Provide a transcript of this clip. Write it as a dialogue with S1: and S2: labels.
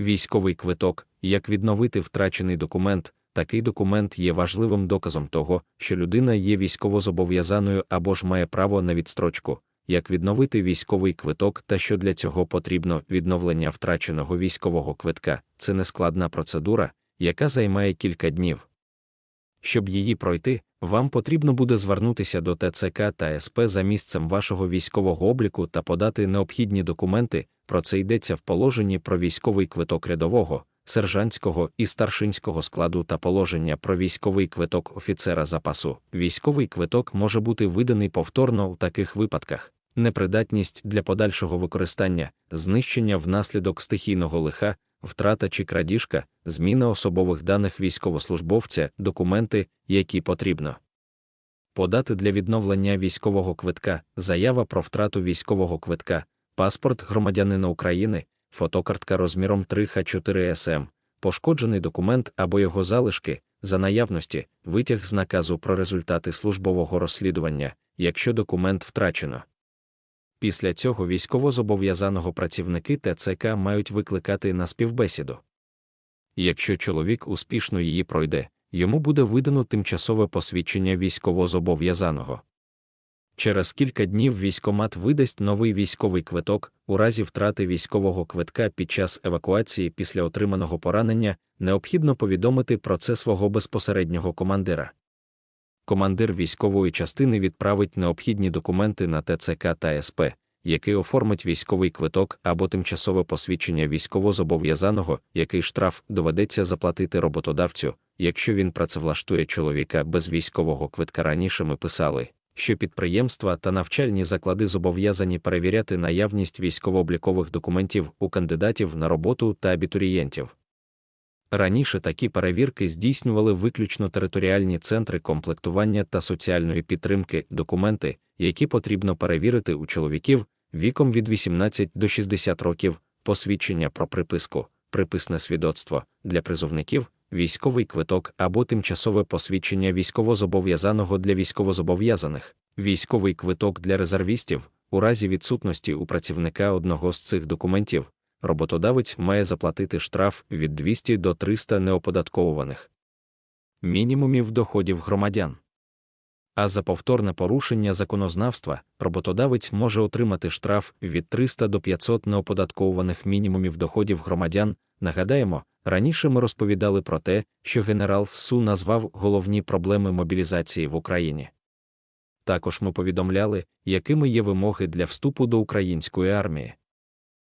S1: Військовий квиток, як відновити втрачений документ, такий документ є важливим доказом того, що людина є військовозобов'язаною або ж має право на відстрочку, як відновити військовий квиток та що для цього потрібно відновлення втраченого військового квитка. Це нескладна процедура, яка займає кілька днів. Щоб її пройти, вам потрібно буде звернутися до ТЦК та СП за місцем вашого військового обліку та подати необхідні документи. Про це йдеться в положенні про військовий квиток рядового, сержантського і старшинського складу та положення про військовий квиток офіцера запасу. Військовий квиток може бути виданий повторно у таких випадках: непридатність для подальшого використання, знищення внаслідок стихійного лиха, втрата чи крадіжка, зміна особових даних військовослужбовця, документи, які потрібно. Подати для відновлення військового квитка, заява про втрату військового квитка, паспорт громадянина України, фотокартка розміром 3Х4 СМ, пошкоджений документ або його залишки, за наявності, витяг з наказу про результати службового розслідування, якщо документ втрачено. Після цього військовозобов'язаного працівники ТЦК мають викликати на співбесіду. Якщо чоловік успішно її пройде, йому буде видано тимчасове посвідчення військовозобов'язаного. Через кілька днів військомат видасть новий військовий квиток у разі втрати військового квитка під час евакуації після отриманого поранення необхідно повідомити про це свого безпосереднього командира. Командир військової частини відправить необхідні документи на ТЦК та СП, який оформить військовий квиток або тимчасове посвідчення військовозобов'язаного, який штраф доведеться заплатити роботодавцю, якщо він працевлаштує чоловіка без військового квитка. Раніше ми писали, що підприємства та навчальні заклади зобов'язані перевіряти наявність військово-облікових документів у кандидатів на роботу та абітурієнтів. Раніше такі перевірки здійснювали виключно територіальні центри комплектування та соціальної підтримки, документи, які потрібно перевірити у чоловіків віком від 18 до 60 років, посвідчення про приписку, приписне свідоцтво для призовників, військовий квиток або тимчасове посвідчення військовозобов'язаного для військовозобов'язаних, військовий квиток для резервістів, у разі відсутності у працівника одного з цих документів, роботодавець має заплатити штраф від 200 до 300 неоподатковуваних мінімумів доходів громадян. А за повторне порушення законознавства роботодавець може отримати штраф від 300 до 500 неоподатковуваних мінімумів доходів громадян. Нагадаємо, раніше ми розповідали про те, що генерал СУ назвав головні проблеми мобілізації в Україні. Також ми повідомляли, якими є вимоги для вступу до української армії.